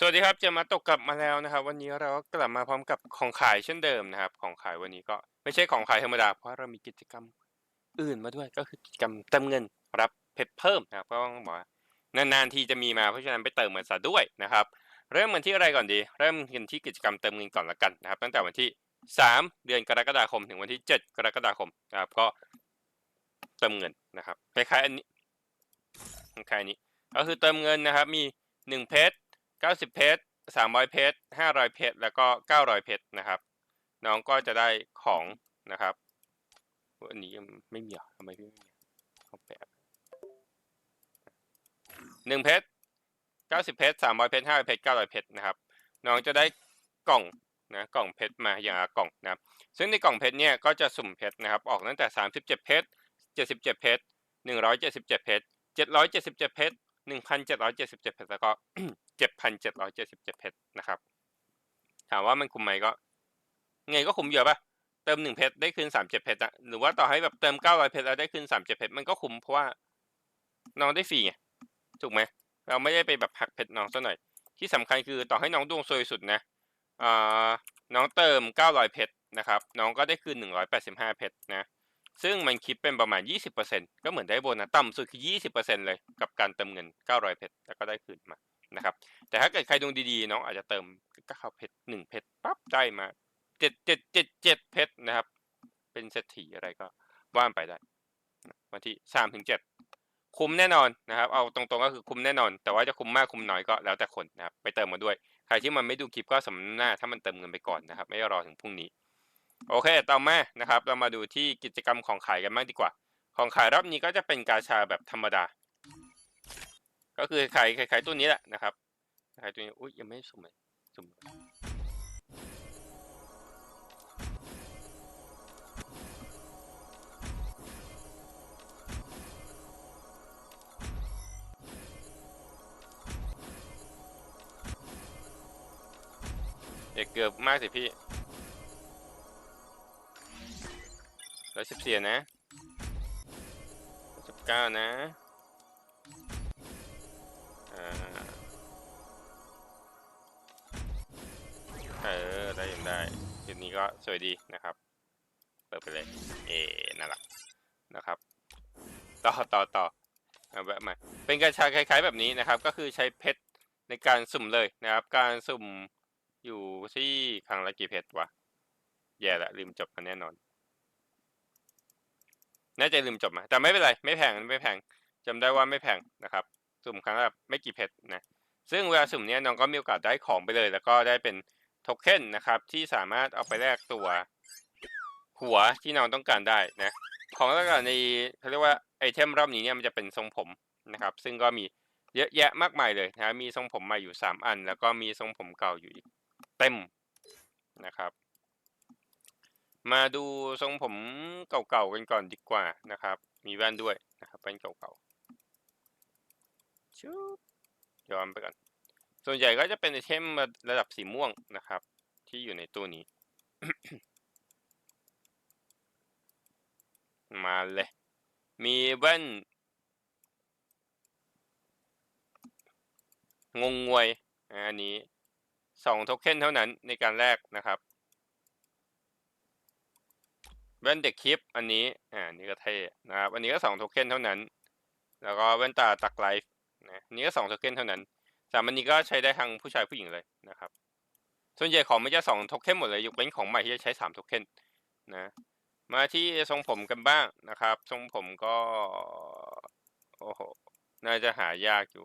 สวัสดีครับ จะมาตกกลับมาแล้วนะครับ วันนี้เราก็กลับมาพร้อมกับของขายเช่นเดิมนะครับ ของขายวันนี้ก็ไม่ใช่ของขายธรรมดา เพราะเรามีกิจกรรมอื่นมาด้วยก็คือกิจกรรมเติมเงินรับเพชรเพิ่มนะครับก็ต้องบอกว่านานๆทีจะมีมาเพราะฉะนั้นไปเติมเงินซะด้วยนะครับ เริ่มกันที่อะไรก่อนดี เริ่มกันที่กิจกรรมเติมเงินก่อนละกันนะครับ ตั้งแต่วันที่ 3 เดือนกรกฎาคมถึงวันที่ 7 กรกฎาคมนะครับก็เติมเงินนะครับคล้ายๆอันนี้คล้ายๆอันนี้ ก็คือเติมเงินนะครับ มี1เพชร 90 เพชร 300 เพชร 500 เพชร แล้วก็ 900 เพชรนะครับ น้องก็จะได้ของนะครับอันนี้ไม่มีเหรอทำไมพี่ไม่มีเอาแปะหนึ่งเพชร 90 เพชร 300 เพชร 500 เพชร 900 เพชรนะครับ น้องจะได้กล่องนะกล่องเพชรมาอย่างละกล่องนะครับ ซึ่งในกล่องเพชรเนี่ยก็จะสุ่มเพชรนะครับ ออกตั้งแต่ 37 เพชร 77 เพชร 177 เพชร 777 เพชร 1,777เพชรแล้วก็7,777เพชรนะครับ ถามว่ามันคุ้มไหมก็ ไงก็คุ้มเยอะปะเติม1เพชรได้คืน37เพชรอะหรือว่าต่อให้แบบเติม900เพชรแล้วได้คืน37เพชรมันก็คุ้มเพราะว่าน้องได้ฟรีไงถูกไหมเราไม่ได้ไปแบบหักเพชรน้องซะหน่อย ที่สำคัญคือต่อให้น้องดวงซวยสุดนะน้องเติม900เพชรนะครับ น้องก็ได้คืน185เพชรนะ ซึ่งมันคิดเป็นประมาณ 20%ก็เหมือนได้โบนัสต่ำสุดคือ 20%เลยกับการเติมเงิน 900 เพชรแล้วก็ได้คืนมานะครับ แต่ถ้าเกิดใครดวงดีๆน้องอาจจะเติม9เพชร1เพชรปั๊บได้มา 7777 เพชรนะครับ เป็นเศรษฐีอะไรก็ว่านไปได้ วันที่3ถึง7คุ้มแน่นอนนะครับ เอาตรงๆก็คือคุ้มแน่นอน แต่ว่าจะคุ้มมากคุ้มน้อยก็แล้วแต่คนนะครับ ไปเติมมาด้วย ใครที่มันไม่ดูคลิปก็สำหน้าถ้ามันเติมเงินไปก่อนนะครับ ไม่รอถึงพรุ่งนี้ โอเค ต่อมานะครับ เรามาดูที่กิจกรรมของขายกันบ้างดีกว่า ของขายรอบนี้ก็จะเป็นกาชาแบบธรรมดา ก็คือขายขายตัวนี้แหละนะครับขายตัวนี้ อุ้ยยังไม่สุ่มเลยสุ่มเกือบมากสิพี่ ร้อยสิบสี่นะสิบเก้านะอ่าเออ ได้ยังได้คลิปนี้ก็สวยดีนะครับ เปิดไปเลย เอนั่นแหละนะครับ ต่อต่อต่อเอาแบบมา เป็นกระชาคล้ายๆแบบนี้นะครับ ก็คือใช้เพชรในการสุ่มเลยนะครับ การสุ่มอยู่ที่ครั้งละกี่เพชรวะ แย่ละลืมจบมาแน่นอน น่าจะลืมจบมา แต่ไม่เป็นไร ไม่แพงไม่แพงจำได้ว่าไม่แพงนะครับ สุ่มครั้งละไม่กี่เพชรนะ ซึ่งเวลาสุ่มเนี้ยน้องก็มีโอกาสได้ของไปเลย แล้วก็ได้เป็นโทเค็นนะครับ ที่สามารถเอาไปแลกตัวหัวที่น้องต้องการได้นะ ของแล้วก็ในเขาเรียกว่าไอเทมรอบนี้เนี่ยมันจะเป็นทรงผมนะครับ ซึ่งก็มีเยอะแยะมากมายเลยนะ มีทรงผมใหม่อยู่ 3 อัน แล้วก็มีทรงผมเก่าอยู่อีกเต็มนะครับ มาดูทรงผมเก่าๆกันก่อนดีกว่านะครับ มีแว่นด้วยนะครับแว่นเก่าๆชุบย้อนไปก่อน ส่วนใหญ่ก็จะเป็นไอเทมระดับสีม่วงนะครับ ที่อยู่ในตู้นี้ มาเลย มีแว่น งงงวยอันนี้สองโทเค็นเท่านั้นในการแลกนะครับแว่นเด็กคลิปอันนี้อ่านี่ก็เท่นะครับอันนี้ก็สองโทเค็นเท่านั้น แล้วก็แว่นตาตักไลฟ์นะนี่ก็สองโทเค็นเท่านั้นสามอันนี้ก็ใช้ได้ทั้งผู้ชายผู้หญิงเลยนะครับส่วนใหญ่ของมันจะสองโทเค็นหมดเลยยกเว้นของใหม่ที่จะใช้สามโทเค็นนะมาที่ทรงผมกันบ้างนะครับ ทรงผมก็โอ้โหน่าจะหายากอยู่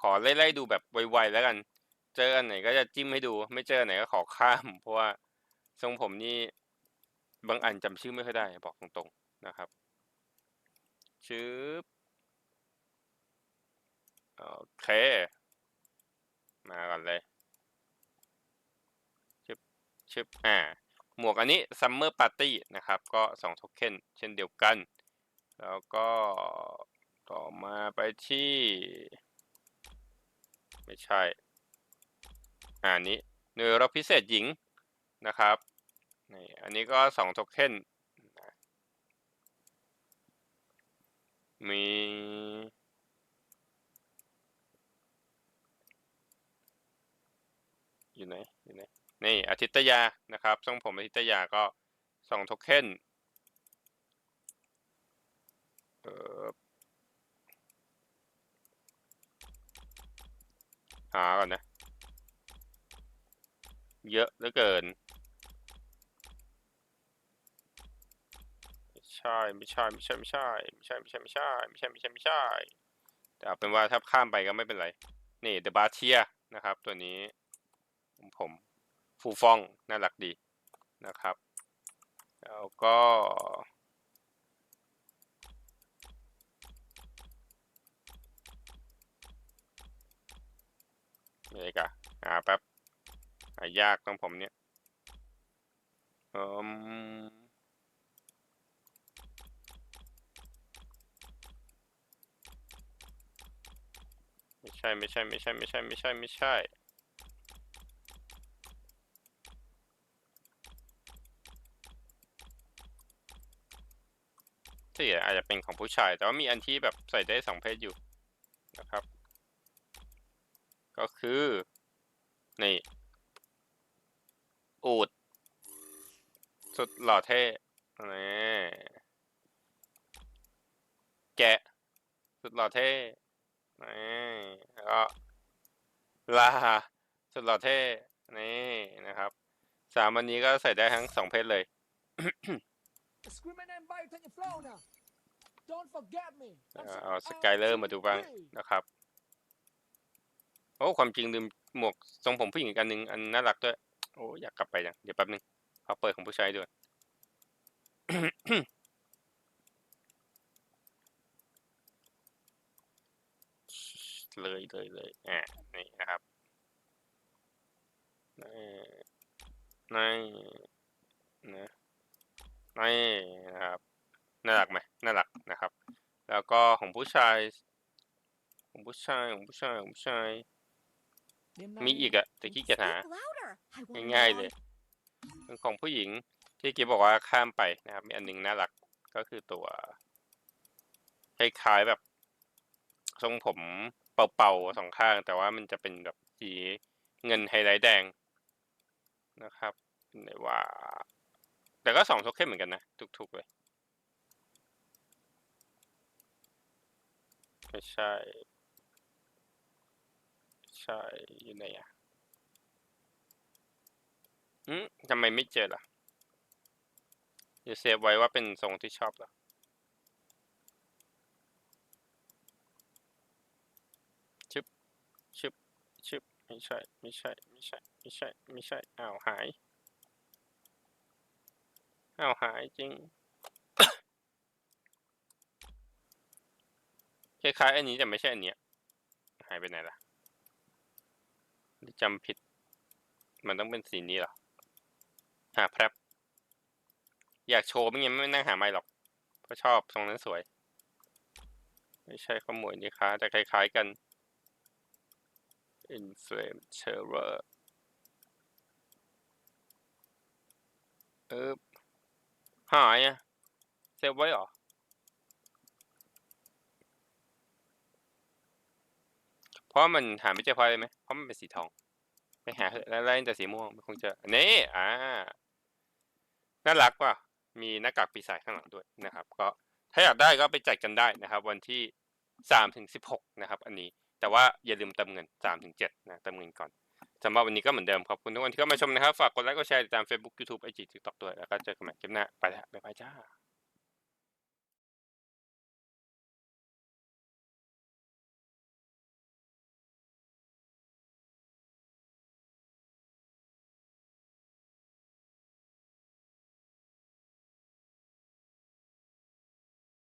ขอไล่ๆดูแบบไวๆแล้วกัน เจออันไหนก็จะจิ้มให้ดู ไม่เจออันไหนก็ขอข้าม เพราะว่าทรงผมนี่บางอันจำชื่อไม่ค่อยได้ บอกตรงๆนะครับชื่อโอเค มากันเลยชึบชึบอ่า หมวกอันนี้ Summer Party นะครับ ก็2โทเค็นเช่นเดียวกัน แล้วก็ต่อมาไปที่ ไม่ใช่ อันนี้หน่วยรบพิเศษหญิงนะครับนี่อันนี้ก็สองโทเค็นมีอยู่ไหนอยู่ไหนนี่อาทิตยานะครับทรงผมอาทิตยาก็สองโทเค็นเออหาก่อนนะ เยอะเหลือเกินไม่ใช่ไม่ใช่ไม่ใช่ไม่ใช่ไม่ใช่ไม่ใช่ไม่ใช่ไม่ใช่ไม่ใช่ไม่ใช่แต่เอาเป็นว่าถ้าข้ามไปก็ไม่เป็นไร นี่เดอะบาเทียนะครับ ตัวนี้ผมฟูฟองน่ารักดีนะครับ แล้วก็มีอะไรกันหาแป๊บ หายากต้องผมเนี่ยอืมไม่ใช่ไม่ใช่ไม่ใช่ไม่ใช่ไม่ใช่ไม่ใช่ที่อาจจะเป็นของผู้ชาย แต่ว่ามีอันที่แบบใส่ได้สองเพศอยู่นะครับ ก็คือ นี่ อูด สุดหล่อเท่นี่แกะ สุดหล่อเท่นี่แล้วก็ลา สุดหล่อเท่ นี่นะครับ สามอันนี้ก็ใส่ได้ทั้งสองเพศเลย Discriminate bite on your flow now. Don't forget me. เอ่ I'm อ so- เอาส I'm กายเลอร์ so มาดูบ้าง free. นะครับ โอ้ ความจริงลืมหมวกทรงผมผู้หญิงอีกอันหนึงอันน่ารักด้วย โอ้อยากกลับไปจังเดี๋ยวแป๊บนึงขอเปิดของผู้ชายด้วยเลยเลยเลยอ่านี่นะครับนี่นี่นะนี่นะครับน่ารักไหมน่ารักนะครับ แล้วก็ของผู้ชาย ของผู้ชายของผู้ชายของผู้ชาย มี nine- อีกอะแต่ขี้เกียจหา Speak louder. I won't ง่ายๆ allow เลยเป็นของผู้หญิงที่กิ๊บบอกว่าข้ามไปนะครับ มีอันหนึงน่ารักก็คือตัวคล้ายๆแบบทรงผมเป่าๆสองข้าง แต่ว่ามันจะเป็นแบบสีเงินไฮไลท์แดงนะครับไหนว่า แต่ก็สองโทเค็นเหมือนกันนะถูกๆเลยไม่ใช่ ใช่ อยู่ไหนอะอืมทำไมไม่เจอล่ะจะเซฟไว้ว่าเป็นทรงที่ชอบเหรอชึบชึบชึบไม่ใช่ ไม่ใช่ ไม่ใช่ ไม่ใช่ ไม่ใช่ อ้าวหาย อ้าวหายจริง คล้ายๆอันนี้แต่ไม่ใช่อันเนี้ย หายไปไหนล่ะ จำผิด มันต้องเป็นสีนี้เหรอ หาแพรบอยากโชว์ไม่งั้นไม่นั่งหาไม่หรอก เพราะชอบทรงนั้นสวย ไม่ใช่ขโมยนี่ค่ะแต่คล้ายๆกัน Inflame Terror เออหายอะเซฟไว้หรอเพราะมันหาไม่เจอพอะไรไหม เพราะมันเป็นสีทอง ไปหาเถอะแล้วไล่แต่สีม่วงมันคงจะนี่อ่าน่ารักว่ะมีหน้ากากปีศาจข้างหลังด้วยนะครับ ก็ถ้าอยากได้ก็ไปจัดกันได้นะครับ วันที่สามถึงสิบหกนะครับ อันนี้แต่ว่าอย่าลืมเติมเงินสามถึงเจ็ดนะเติมเงินก่อนสำหรับวันนี้ก็เหมือนเดิมขอบคุณทุกคนที่เข้ามาชมนะครับ ฝากกดไลค์กดแชร์ติดตาม Facebook YouTube IG TikTok ด้วยแล้วก็เจอกันใหม่คลิปหน้าไปแล้วบ๊ายบายจ้า